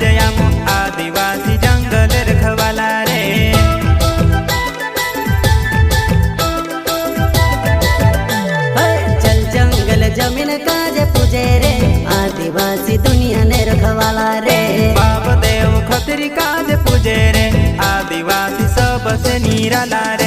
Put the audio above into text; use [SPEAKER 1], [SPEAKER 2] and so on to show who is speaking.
[SPEAKER 1] जयामो आदिवासी जंगल रखवाला रे।
[SPEAKER 2] चल जंगल ज़मीन काज पूजे रे आदिवासी दुनिया ने रखवाला रे।
[SPEAKER 1] बाप देव खतरी काज पूजे रे आदिवासी सबसे निराला रे